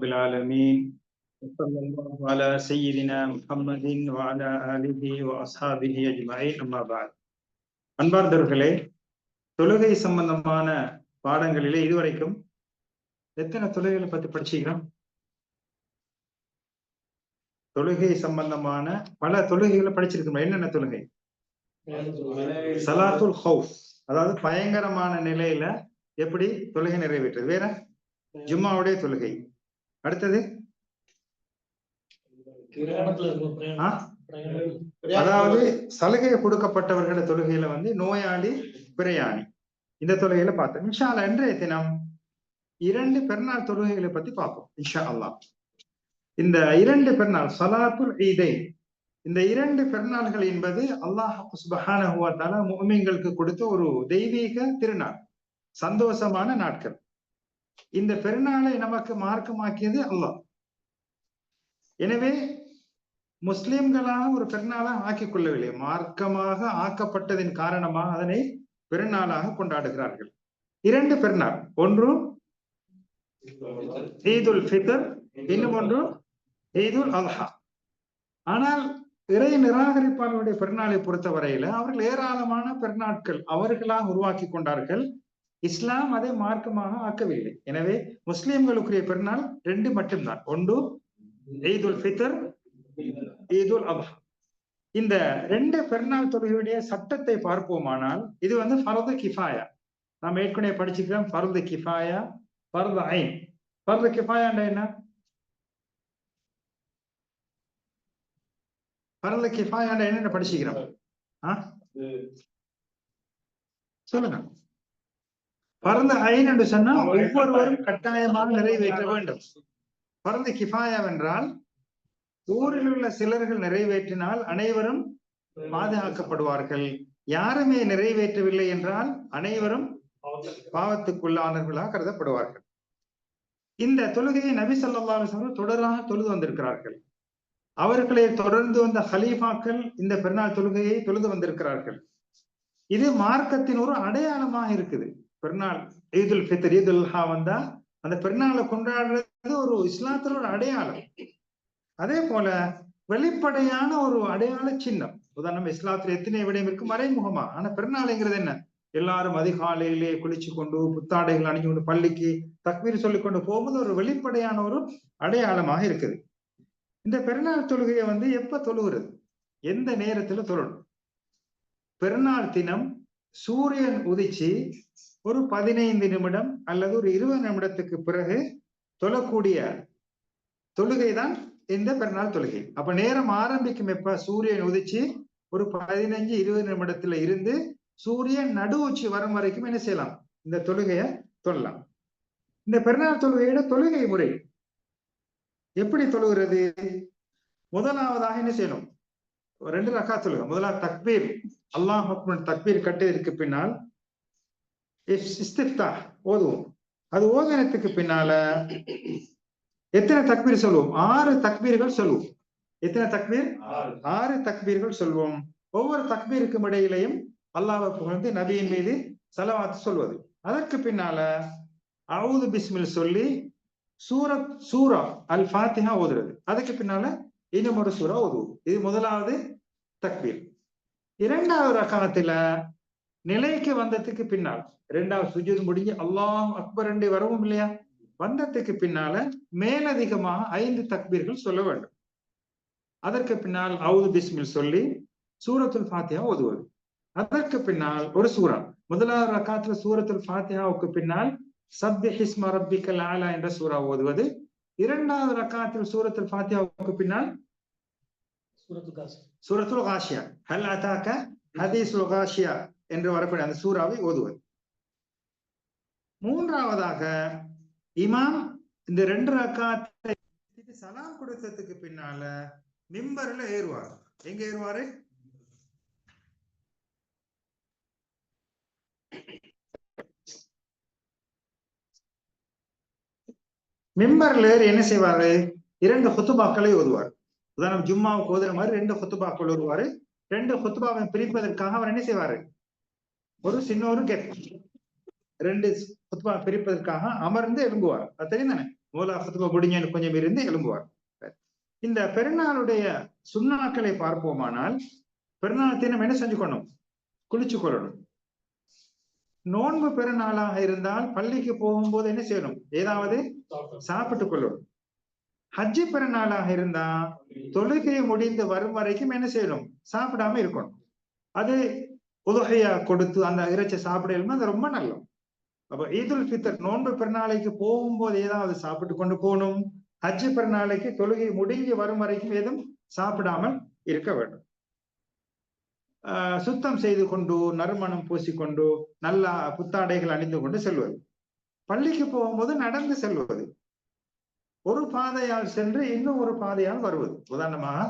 رب العالمين وصلى الله على سيدنا محمد وعلى آله وأصحابه أجمعين أما بعد அன்பார்ந்தவர்களே தொழுகை சம்பந்தமான பாடங்களிலே இதுவரைக்கும் எத்தனை தொழுகைகளை பத்தி படிச்சுக்கிறோம் தொழுகை சம்பந்தமான பல தொழுகைகளை படிச்சிருக்கோம் என்னென்ன தொழுகை சலாத்துல் ஹவுஸ் அதாவது பயங்கரமான நிலையில எப்படி தொழுகை நிறைவேற்றுறது வேற ஜும்மாவுடைய தொழுகை அடுத்தது? அதாவது சலுகை கொடுக்கப்பட்டவர்களோட தொழுகையில வந்து நோயாளி பிரயாணி. இந்த தொழுகையில பார்த்தோம். இன்ஷா அல்லாஹ் இன்றைய தினம் இரண்டு பெருநாள் தொழுகைகளை பத்தி பார்ப்போம் இன்ஷா அல்லாஹ் இந்த இரண்டு பெருநாள் சலாத்துல் ஈதை இந்த இரண்டு பெருநாள்கள் என்பது அல்லாஹ் தஆலா முஃமின்களுக்கு கொடுத்த ஒரு தெய்வீக திருநாள். சந்தோஷமான நாட்கள். இந்த பெருநாளை நமக்கு மார்க்கமாக்கியது அல்லாஹ். எனவே முஸ்லிம்களாக ஒரு பெருநாளாக ஆக்கிக் கொள்ளவில்லை மார்க்கமாக ஆக்கப்பட்டதின் காரணமாக அதனை பெருநாளாக கொண்டாடுகிறார்கள். இரண்டு பெருநாள். ஒன்று ஈதுல் ஃபிதர். இன்னும் ஒன்று ஈதுல் அல்ஹா. ஆனால் இறை நிராகரிப்பாளருடைய பெருநாளை பொறுத்தவரையில அவர்கள் ஏராளமான பெருநாட்கள் அவர்களாக உருவாக்கி கொண்டார்கள். இஸ்லாம் அதை மார்க்கமாக ஆக்கவில்லை. எனவே முஸ்லிம்களுக்குரிய பெருநாள் ரெண்டு மட்டும்தான். ஒன்று ஈதுல் ஃபித்ர் ஈதுல் அல்ஹா இந்த ரெண்டு பெருநாள் தொழுகையுடைய சட்டத்தை பார்ப்போமானால் இது வந்து ஃபர்து கிஃபாயா. நாம் ஏற்கனவே படிச்சுக்கிறோம் ஃபர்து கிஃபாயா ஃபர்து ஐன். ஃபர்து கிஃபாயாண்டா என்ன? ஃபர்து கிஃபாயாண்டா என்னென்ன படிச்சுக்கிறோம் சொல்லுங்க. ஃபர்து ஐன் என்று சொன்னா ஒவ்வொருவரும் கட்டாயமாக நிறைவேற்ற வேண்டும். ஃபர்து கிஃபாயா என்றால் ஊரில் உள்ள சிலர்கள் நிறைவேற்றினால் அனைவரும் பாதுகாக்கப்படுவார்கள். யாருமே நிறைவேற்றவில்லை என்றால் அனைவரும் பாவத்துக்குள்ளானவர்களாக கருதப்படுவார்கள். இந்த தொழுகையை நபி ஸல்லல்லாஹு அலைஹி வஸல்லம் தொடராக தொழுது வந்திருக்கிறார்கள். அவர்களை தொடர்ந்து வந்த ஹலீஃபாக்கள் இந்த பெருநாள் தொழுகையை தொழுது வந்திருக்கிறார்கள். இது மார்க்கத்தின் ஒரு அடையாளமாக இருக்குது. பெருநாள் ஈதுல் ஃபித்ர் ஈதுல் ஹா வந்தா அந்த பெருநாளை கொண்டாடுறது ஒரு இஸ்லாத்துல ஒரு அடையாளம். அதே போல வெளிப்படையான ஒரு அடையாள சின்னம். உதாரணம் இஸ்லாத்துல எத்தனை விடயம் இருக்கு? மறைமுகமா. ஆனா பெருநாளைங்கிறது என்ன? எல்லாரும் அதிகாலையிலே குளிச்சு கொண்டு புத்தாடைகள் அணிஞ்சு கொண்டு பள்ளிக்கு தக்மீர் சொல்லி கொண்டு போகும்போது ஒரு வெளிப்படையான ஒரு அடையாளமாக இருக்குது. இந்த பெருநாள் தொழுகையை வந்து எப்ப தொழுகிறது? எந்த நேரத்துல தொழணும்? பெருநாள் தினம் சூரியன் உதிச்சு ஒரு பதினைந்து நிமிடம் அல்லது ஒரு இருபது நிமிடத்துக்கு பிறகு தொழக்கூடிய தொழுகை தான் இந்த பெருநாள் தொழுகை. அப்ப நேரம் ஆரம்பிக்கும் எப்ப? சூரியன் உதிச்சு ஒரு பதினஞ்சு இருபது நிமிடத்துல இருந்து சூரியன் நடு உச்சி வரும் வரைக்கும் என்ன செய்யலாம்? இந்த தொழுகைய தொழலாம். இந்த பெருநாள் தொழுகையோட தொழுகை முறை எப்படி தொழுகிறது? முதலாவதாக என்ன செய்யணும்? ரெண்டு ரக்கா தொழுகை. முதலாவது தக்பீர். அல்லாஹ் தக்பீர் கட்டியதற்கு பின்னால் இஸ்திஃப்தா ஓதுவோம். அது ஓதனத்துக்கு பின்னால எத்தனை தக்பீர் சொல்லுவோம் ஆறு தக்பீர்கள் சொல்லுவோம் எத்தனை தக்பீர்? ஆறு. தக்பீர்கள் சொல்வோம். ஒவ்வொரு தக்பீருக்கும் இடையிலையும் அல்லாஹ்வை புகழ்ந்து நபியின் மீது செலவாத்து சொல்வது. அதற்கு பின்னால அவுது பிஸ்மில் சொல்லி சூரத் சூரா அல் ஃபாத்திஹா ஓதுறது. அதுக்கு பின்னால இன்னும் ஒரு சூறா ஓதுவோம். இது முதலாவது தக்பீர். இரண்டாவது ரகாத்துல நிலைக்கு வந்ததுக்கு பின்னால் இரண்டாவது சுஜூது முடிஞ்சு அல்லாஹ் அக்பர் என்று வரவும் இல்லையா? வந்ததுக்கு பின்னால மேலதிகமாக ஐந்து தக்பீர்கள் சொல்ல வேண்டும். அதற்கு பின்னால் அவுது பிஸ்மில் சொல்லி சூரத்துல் ஃபாத்தியா ஓதுவது. அதற்கு பின்னால் ஒரு சூரா. முதலாவது ரக்காத்துல சூரத்துல் ஃபாத்தியாவுக்கு பின்னால் சப்தி ஹிஸ்மா ரப்பிக்கல் ஆலா என்ற சூறா ஓதுவது. இரண்டாவது ரக்காத்தில் சூரத்துல் ஃபாத்தியாவுக்கு பின்னால் சூரத்துல் காஷியா ஹல் அதாக்க காஷியா என்று வரக்கூடிய அந்த சூறாவை ஓதுவது. மூன்றாவதாக இமாம் இந்த ரெண்டு ரக்காத்தை சலாம் கொடுத்ததுக்கு பின்னால மிம்பர்ல ஏறுவார். எங்க ஏறுவாரு? மிம்பர்ல என்ன செய்வாரு? இரண்டு ஹொத்துபாக்களை ஓதுவார். உதாரணம் ஜும்மாவுக்கு ஓதுற மாதிரி ரெண்டு ஹொத்துபாக்கள் ஓதுவாரு ரெண்டு ஹொத்துபாவை பிரிப்பதற்காக அவர் என்ன செய்வாரு? ஒரு சின்னோரும் ஒரு ரெண்டு குத்துபா பிரிப்பதற்காக அமர்ந்து எழும்புவார். அது தெரியும் தானே மூலா குத்துபா முடிஞ்சு கொஞ்சம் இருந்து எழும்புவார். இந்த பெருநாளுடைய சுண்ணாக்களை பார்ப்போமானால் பெருநாள் தினம் என்ன செஞ்சுக்கணும்? குளிச்சு கொள்ளணும். நோன்பு பெருநாளாக இருந்தால் பள்ளிக்கு போகும்போது என்ன செய்யணும்? ஏதாவது சாப்பிட்டு கொள்ளணும். ஹஜ்ஜி பெருநாளாக இருந்தா தொழுகை முடிந்து வரும் வரைக்கும் என்ன செய்யணும்? சாப்பிடாம இருக்கணும். அது உதகையா கொடுத்து அந்த இறைச்சி சாப்பிடலுமே அது ரொம்ப நல்லது. அப்ப ஈதுல் ஃபித்தர் நோன்பு பெருநாளைக்கு போகும்போது ஏதாவது சாப்பிட்டு கொண்டு போகணும். ஹஜ்ஜு பெருநாளைக்கு தொழுகை முடிஞ்சு வரும் வரைக்கும் எதுவும் சாப்பிடாமல் இருக்க வேண்டும். சுத்தம் செய்து கொண்டு நறுமணம் பூசிக்கொண்டு நல்லா புத்தாடைகள் அணிந்து கொண்டு செல்வது. பள்ளிக்கு போகும்போது நடந்து செல்வது. ஒரு பாதையால் சென்று இன்னும் ஒரு பாதையால் வருவது. உதாரணமாக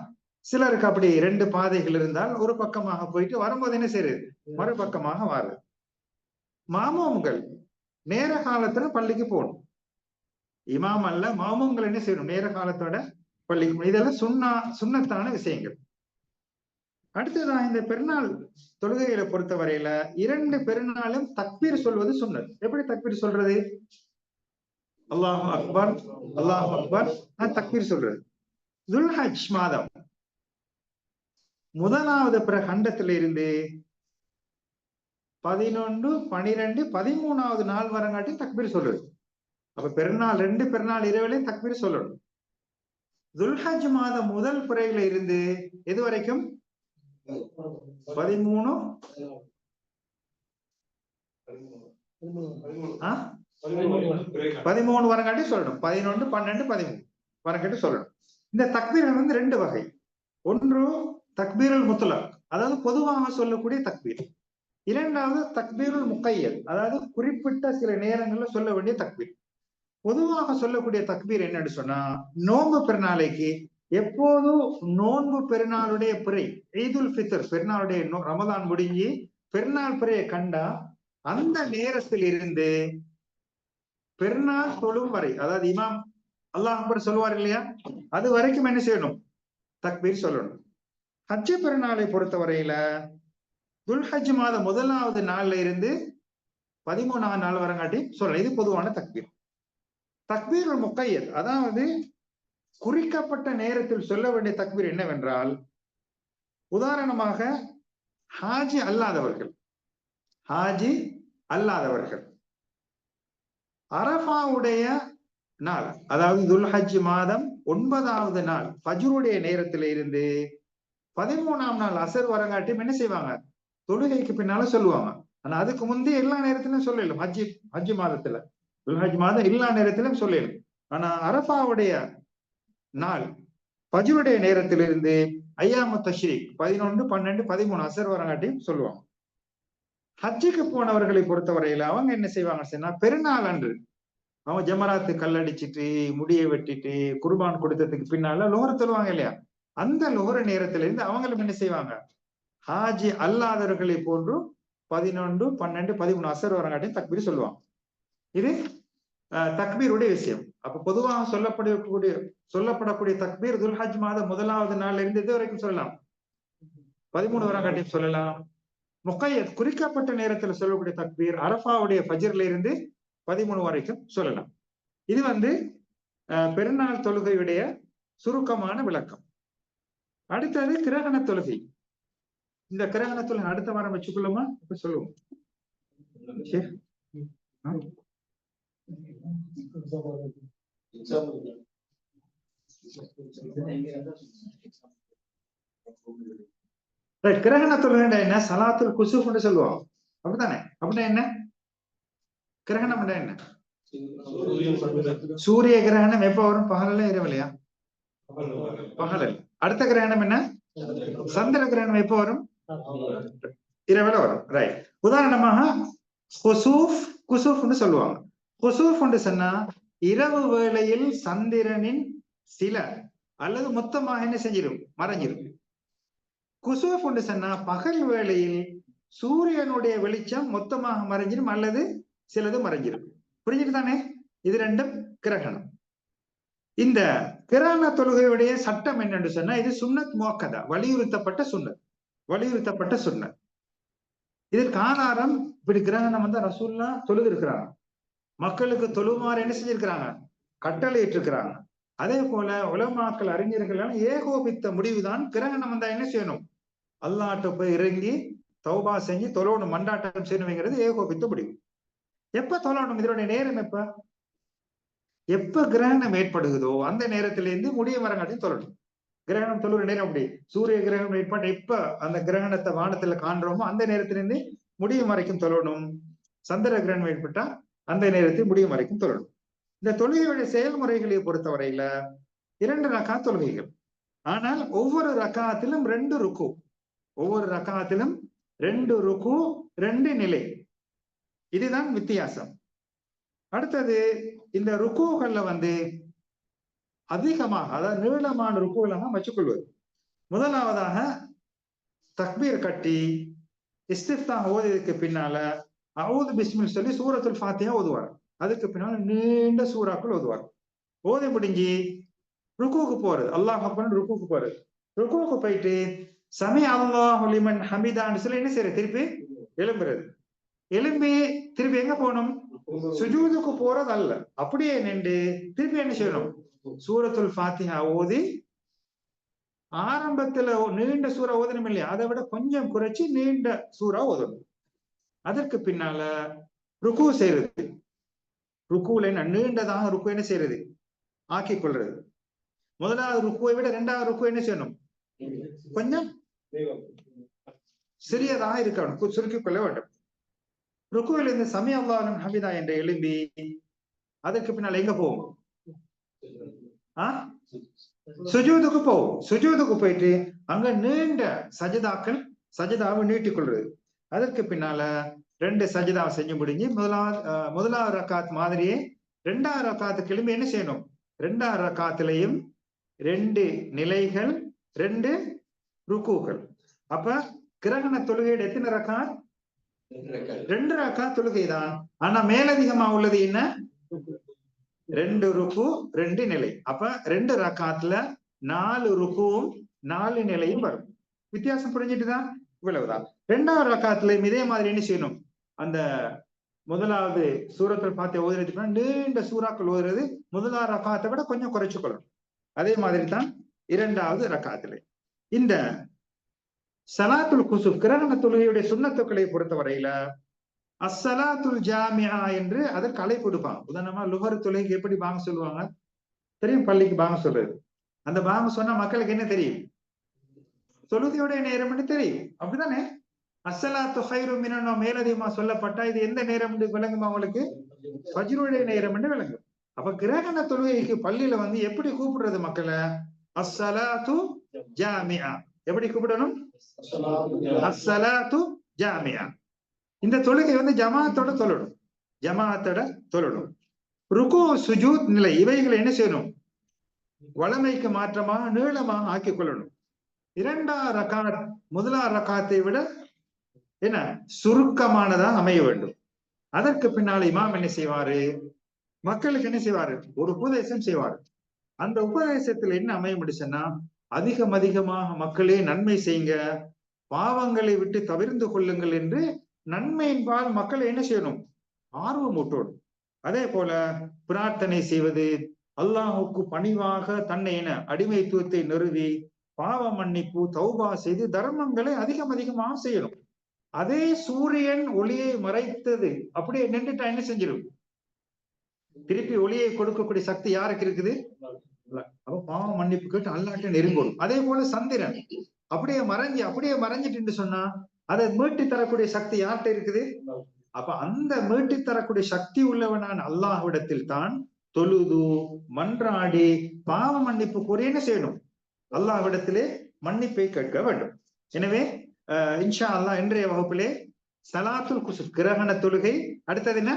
சிலருக்கு அப்படி ரெண்டு பாதைகள் இருந்தால் ஒரு பக்கமாக போயிட்டு வரும்போது என்ன செய்யுது மறுபக்கமாக வாருது மாமோம்கள் நேர காலத்துல பள்ளிக்கு போகணும். இமாம் அல்ல மாமோங்கள் என்ன செய்யணும்? நேர காலத்தோட பள்ளிக்கு போகணும். இதெல்லாம் சுண்ணா சுண்ணத்தான விஷயங்கள். அடுத்ததான் இந்த பெருநாள் தொழுகைகளை பொறுத்த வரையில இரண்டு பெருநாளும் தக்பீர் சொல்வது சுண்ணத். எப்படி தக்பீர் சொல்றது? அல்லாஹ் அக்பர் அல்லாஹ் அக்பர் தக்பீர் சொல்றது. துல்ஹஜ் மாதம். முதலாவது பிரகண்டத்துல இருந்து பதினொன்று பனிரெண்டு பதிமூணாவது நாள் வரங்காட்டி தக்பீர் சொல்றது அப்ப பெருநாள் ரெண்டு பெருநாள் இரவுலையும் தக்பீர் சொல்லணும். துல்ஹஜ் மாதம் முதல் புறையில இருந்து எது வரைக்கும்? பதிமூணு? பதிமூணு வரங்காட்டி சொல்லணும். பதினொன்று பன்னெண்டு பதிமூணு வரங்காட்டி சொல்லணும். இந்த தக்பீர்கள் வந்து ரெண்டு வகை. ஒன்று தக்பீருல் முத்தலக். அதாவது பொதுவாக சொல்லக்கூடிய தக்பீர். இரண்டாவது தக்பீருல் முக்கையல். அதாவது குறிப்பிட்ட சில நேரங்கள்ல சொல்ல வேண்டிய தக்பீர். பொதுவாக சொல்லக்கூடிய தக்பீர் என்னன்னு சொன்னா நோன்பு பெருநாளைக்கு எப்போதும் நோன்பு பெருநாளுடைய பிறை ஈதுல் ஃபித்தர் பெருநாளுடைய ரமதான் முடிஞ்சு பெருநாள் பிறையை கண்டா அந்த நேரத்தில் இருந்து பெருநாள் தொழும் வரை அதாவது இமாம் அல்லாஹ் அக்பர் சொல்லுவார் இல்லையா? அது வரைக்கும் என்ன செய்யணும்? தக்பீர் சொல்லணும். ஹஜ்ஜ பெருநாளை பொறுத்தவரையில துல்ஹஜ் மாதம் முதலாவது நாள்ல இருந்து பதிமூணாவது நாள் வரங்காட்டி சொல்ல இது பொதுவான தக்பீர். தக்பீர் முக்கையல் அதாவது குறிக்கப்பட்ட நேரத்தில் சொல்ல வேண்டிய தக்பீர் என்னவென்றால் உதாரணமாக ஹாஜி அல்லாதவர்கள் ஹாஜி அல்லாதவர்கள். அரபாவுடைய நாள் அதாவது துல்ஹஜ் மாதம் ஒன்பதாவது நாள் ஃபஜ்ருடைய நேரத்தில இருந்து பதிமூணாம் நாள் அசர் வரங்காட்டியும் என்ன செய்வாங்க? தொழுகைக்கு பின்னால சொல்லுவாங்க. ஆனா அதுக்கு முந்தைய எல்லா நேரத்திலும் சொல்லலும் ஹஜ்ஜி ஹஜ்ஜி மாதத்துல. துல்ஹஜ் மாதம் எல்லா நேரத்திலும் சொல்லலும் ஆனா அரபாவுடைய நாள் பஜுருடைய நேரத்திலிருந்து ஐயாம தஷ்ரீக் பதினொன்று பன்னெண்டு பதிமூணு அசர் வரங்காட்டியும் சொல்லுவாங்க. ஹஜ்ஜுக்கு போனவர்களை பொறுத்தவரையில அவங்க என்ன செய்வாங்க சொன்னா பெருநாள் அன்று அவங்க ஜமராத்து கல்லடிச்சிட்டு முடியை வெட்டிட்டு குர்பான் கொடுத்ததுக்கு பின்னால லோகர் சொல்லுவாங்க இல்லையா? அந்த லோகர நேரத்துல இருந்து அவங்களும் என்ன செய்வாங்க? ஹாஜி அல்லாதவர்களை போன்று பதினொன்று பன்னெண்டு பதிமூணு அசர் வரங்காட்டியும் தக்பீர் சொல்லுவாங்க. இது தக்பீருடைய விஷயம். அப்ப பொதுவாக சொல்லப்படக்கூடிய சொல்லப்படக்கூடிய தக்பீர் துல்ஹஜ் மாதம் முதலாவது நாள்ல இருந்து இது வரைக்கும் சொல்லலாம்? பதிமூணு வரங்காட்டியும் சொல்லலாம். முக்கையத் குறிக்கப்பட்ட நேரத்துல சொல்லக்கூடிய தக்பீர் அரஃபாவுடைய ஃபஜர்ல இருந்து பதிமூணு வரைக்கும் சொல்லலாம். இது வந்து பெருநாள் தொழுகையுடைய சுருக்கமான விளக்கம். அடுத்தது கிரகண தொழுகை. இந்த கிரகண தொழுகை அடுத்த வாரம் வச்சுக்கொள்ளுமா? இப்ப சொல்லுவோம். கிரகண தொழுகை என்ன? சலாத்துல் குசுஃப்னு சொல்லுவோம். அப்படித்தானே? அப்படின்னா என்ன? கிரகணம் என்ன? சூரிய கிரகணம் எப்ப வரும்? பகல்ல இரவுலையா? பகலில். அடுத்த கிரகணம் என்ன? சந்திர கிரகணம் எப்ப வரும்? இரவுல வரும். ரைட் உதாரணமாக குசூஃப் குசூஃப்னு சொல்லுவாங்க. குசூஃப்னு சொன்னா இரவு வேளையில் சந்திரனின் சில அல்லது மொத்தமாக என்ன செஞ்சிடும் மறைஞ்சிரும். குசூஃப் ஒன்று சொன்னா பகல் வேளையில் சூரியனுடைய வெளிச்சம் மொத்தமாக மறைஞ்சிடும் அல்லது சிலது மறைஞ்சிடும் புரிஞ்சுட்டு தானே இது ரெண்டும் கிரகணம். இந்த கிரகண தொழுகையுடைய சட்டம் என்னன்னு சொன்னா இது சுன்னத் மோக்கதா வலியுறுத்தப்பட்ட சுன்னத் வலியுறுத்தப்பட்ட சுன்னத். இதற்கு ஆதாரம் இப்படி கிரகணம் வந்து ரசூல்லா தொழுது இருக்கிறாங்க மக்களுக்கு தொழுமாறு என்ன செஞ்சிருக்கிறாங்க? கட்டளையிட்டு இருக்கிறாங்க அதே போல உலமாக்கள் அறிஞர்கள் ஏகோபித்த முடிவுதான் கிரகணம் வந்தா என்ன செய்யணும்? அல்லாட்ட போய் இறங்கி தௌபா செஞ்சு தொழணும் மண்டாட்டம் செய்யணுங்கிறது ஏகோபித்த முடிவு. எப்ப தொழணும்? இதனுடைய நேரம் எப்ப? எப்ப கிரகணம் ஏற்படுகுதோ அந்த நேரத்திலிருந்து முடிய மரங்காட்டையும் தொழணும் கிரகணம் தொழுற நேரம் அப்படி. சூரிய கிரகணம் ஏற்பட்ட எப்ப அந்த கிரகணத்தை வானத்துல காண்றோமோ அந்த நேரத்திலிருந்து முடியும் வரைக்கும் தொழணும். சந்திர கிரகணம் ஏற்பட்டா அந்த நேரத்தில் முடியும் வரைக்கும் தொழணும். இந்த தொழுகையுடைய செயல்முறைகளை பொறுத்தவரையில இரண்டு ரக்கா தொழுகைகள். ஆனால் ஒவ்வொரு ரக்காத்திலும் ரெண்டு ருக்கு. ஒவ்வொரு ரக்காத்திலும் ரெண்டு ருக்கு ரெண்டு நிலை. இதுதான் வித்தியாசம். அடுத்தது இந்த ருக்குகள்ல வந்து அதிகமாக அதாவது நீளமான ருக்குகளாக வச்சுக்கொள்வது. முதலாவதாக தக்பீர் கட்டி இஸ்திஃப்தா ஓதியதுக்கு பின்னால அவுது பிஸ்மில் சொல்லி சூரத்துல் ஃபாத்தியா ஓதுவார். அதுக்கு பின்னால நீண்ட சூறாக்கள் ஓதுவார். ஓதி முடிஞ்சு ருக்குவுக்கு போறது அல்லாஹ் அப்பன் ருக்குவுக்கு போறது. ருக்குவுக்கு போயிட்டு சமய அல்லாஹ் லிமன் ஹமிதான்னு சொல்லி என்ன செய்யறது? திருப்பி எழும்புறது. எழும்பி திருப்பி எங்க போகணும்? சுஜூதுக்கு போறது அல்ல. அப்படியே நின்று திருப்பி என்ன செய்யணும்? சூரத்துல் ஃபாத்திஹா ஓதி ஆரம்பத்துல நீண்ட சூறா ஓதணும் இல்லையா? அதை விட கொஞ்சம் குறைச்சு நீண்ட சூறா ஓதணும். அதற்கு பின்னால ருக்கு செய்யறது ருக்குல என்ன? நீண்டதாக ருக்கு என்ன செய்யறது ஆக்கி கொள்றது. முதலாவது ருக்குவை விட இரண்டாவது ருக்கு என்ன செய்யணும்? கொஞ்சம் சிறியதாக இருக்கணும். சுருக்கிக் கொள்ள வேண்டும். ருக்குவில் இருந்து சமய அல்லாஹும் ஹமிதா என்ற எழும்பி அதற்கு பின்னால் எங்க போவோம்? ஆஹ் சுஜூதுக்கு போவோம். சுஜூதுக்கு போயிட்டு அங்க நீண்ட சஜிதாக்கள் சஜிதாவை நீட்டிக்கொள்றது அதற்கு பின்னால ரெண்டு சஜிதாவை செஞ்சு முடிஞ்சு முதலாவது முதலாவது ரக்காத் மாதிரியே ரெண்டாவது ரக்காத்து கிளம்பி என்ன செய்யணும்? ரெண்டாவது ரக்காத்துலயும் ரெண்டு நிலைகள் ரெண்டு ருக்குகள். அப்ப கிரகண தொழுகையில எத்தனை ரக்காத்? ரெண்டு ரக்கா தொழுகை தான் ஆனா மேலதிகமா உள்ளது என்ன? ரெண்டு ருக்கு ரெண்டு நிலை. அப்ப ரெண்டு ரக்காத்துல நாலு ருக்குவும் நாலு நிலையும் வரும். வித்தியாசம் புரிஞ்சிட்டுதான் இவ்வளவுதான். ரெண்டாவது ரக்காத்துலயும் இதே மாதிரி என்ன செய்யணும்? அந்த முதலாவது சூரத்தில் பார்த்து ஓதுறதுக்கு நீண்ட சூறாக்கள் ஓதுறது முதலாவது ரக்காத்தை விட கொஞ்சம் குறைச்சு கொள்ளணும். அதே மாதிரி தான் இரண்டாவது ரக்காத்துல. இந்த சலாத்துல் குசுப் கிரகண தொழுகையுடைய சுண்ணத்துக்களை பொறுத்தவரையில அஸ்ஸலாத்துல் ஜாமியா என்று அதற்கு கலை கொடுப்பாங்க உதாரணமா லுகர் தொழுகைக்கு எப்படி பாங்க சொல்லுவாங்க? தெரியும்? பள்ளிக்கு பாங்க சொல்றது. அந்த பாங்க சொன்னா மக்களுக்கு என்ன தெரியும்? தொழுகையுடைய நேரம்னு தெரியும். அப்படிதானே அஸ்ஸலாத்து ஹைரு மினோ மேலதிகமா சொல்லப்பட்டா இது எந்த நேரம் விளங்குமா உங்களுக்கு? பஜ்ருடைய நேரம் என்று விளங்கும். அப்ப கிரகண தொழுகைக்கு பள்ளியில வந்து எப்படி கூப்பிடுறது மக்களை? அஸ்ஸலாத்து ஜாமியா எப்படி கூப்பிடணும்? அஸ்ஸலாத்து ஜாமியா இந்த தொழுகை வந்து ஜமாத்தோட தொழணும் ஜமாத்தோட தொழணும் ருக்கு சுஜூத் நிலை இவைகளை என்ன செய்யணும்? வளமைக்கு மாற்றமா நீளமா ஆக்கிக் கொள்ளணும். இரண்டாம் ரகாத் முதலா ரகாத்தை விட என்ன? சுருக்கமானதா அமைய வேண்டும். அதற்கு பின்னால் இமாம் என்ன செய்வாரு? மக்களுக்கு என்ன செய்வாரு? ஒரு உபதேசம் செய்வாரு. அந்த உபதேசத்துல என்ன அமைய முடிச்சுன்னா அதிகம் அதிகமாக மக்களே நன்மை செய்யுங்க பாவங்களை விட்டு தவிர்ந்து கொள்ளுங்கள் என்று நன்மையின்பால் மக்களை என்ன செய்யணும்? ஆர்வம் ஊட்டோடும் அதே போல பிரார்த்தனை செய்வது அல்லாஹுக்கு பணிவாக தன்னை என அடிமைத்துவத்தை நிறுவி பாவ மன்னிப்பு தௌபா செய்து தர்மங்களை அதிகம் அதிகமாக செய்யணும். அதே சூரியன் ஒளியை மறைத்தது அப்படியே நின்றுட்டா என்ன செஞ்சிடும் திருப்பி ஒளியை கொடுக்கக்கூடிய சக்தி யாருக்கு இருக்குது? அப்ப பாவ மன்னிப்பு கேட்டு அல்லாட்ட நெருங்கணும் அதே போல சந்திரன். அப்படியே மறைஞ்சு அப்படியே மறைஞ்சிட்டு சொன்னா அதை மீட்டி தரக்கூடிய சக்தி யார்கிட்ட இருக்குது? அப்ப அந்த மீட்டி தரக்கூடிய சக்தி உள்ளவனான அல்லாஹ்விடத்தில் தான் தொழுது மன்றாடி பாவ மன்னிப்பு கூறி என்ன செய்யணும்? அல்லாஹ்விடத்திலே மன்னிப்பை கேட்க வேண்டும். எனவே இன்ஷா அல்லாஹ் இன்றைய வகுப்பிலே சலாத்துல் குசுப் கிரகண தொழுகை. அடுத்தது என்ன?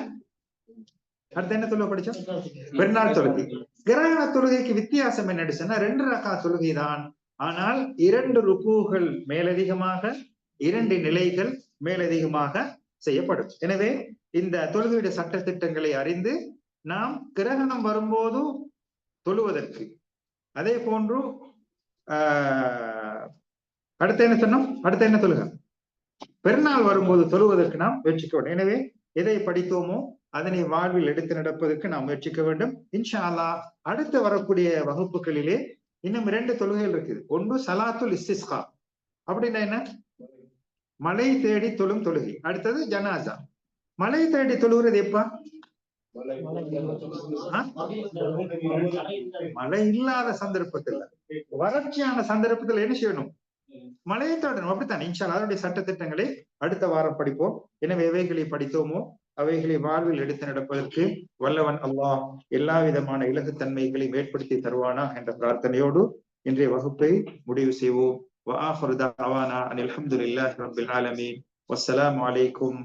அடுத்து என்ன தொழுகை படிச்சோம்? பெருநாள் தொழுகை. கிரகண தொழுகைக்கு வித்தியாசம் என்ன சொன்னா ரெண்டு ரகா தொழுகை தான் ஆனால் இரண்டு ருக்குகள் மேலதிகமாக இரண்டு நிலைகள் மேலதிகமாக செய்யப்படும். எனவே இந்த தொழுகையுடைய சட்ட திட்டங்களை அறிந்து நாம் கிரகணம் வரும்போது தொழுவதற்கு. அதே போன்று ஆஹ் அடுத்த என்ன சொன்னோம்? அடுத்த என்ன தொழுக? பெருநாள் வரும்போது தொழுவதற்கு நாம் வச்சுக்கணும் எனவே எதை படித்தோமோ அதனை வாழ்வில் எடுத்து நடப்பதற்கு நாம் முயற்சிக்க வேண்டும். இன்ஷா அடுத்து வரக்கூடிய வகுப்புகளிலே இன்னும் இரண்டு தொழுகைகள் இருக்குது. ஒன்று சலாத்துல் இஸ்திஸ்கா. அப்படின்னா என்ன? மழை தேடி தொழும் தொழுகை. அடுத்தது ஜனாசா. மழை தேடி தொழுகிறது எப்ப? மழை இல்லாத சந்தர்ப்பத்துல. வறட்சியான சந்தர்ப்பத்துல என்ன செய்யணும்? மலையை தொடரும் அப்படித்தான்? இன்ஷால் அதனுடைய சட்ட திட்டங்களை அடுத்த வாரம் படிப்போம். எனவே எவைகளை படித்தோமோ அவைகளை வாழ்வில் எடுத்து நடப்பதற்கு வல்லவன் அல்லாஹ் எல்லா விதமான இலகுத்தன்மைகளையும் ஏற்படுத்தி தருவானா என்ற பிரார்த்தனையோடு இன்றைய வகுப்பை முடிவு செய்வோம். வாஹருதாவானா அனில் அஹமதுல்லாஹ் ரபில் ஆலமீன். வசலாம் அலைக்கும்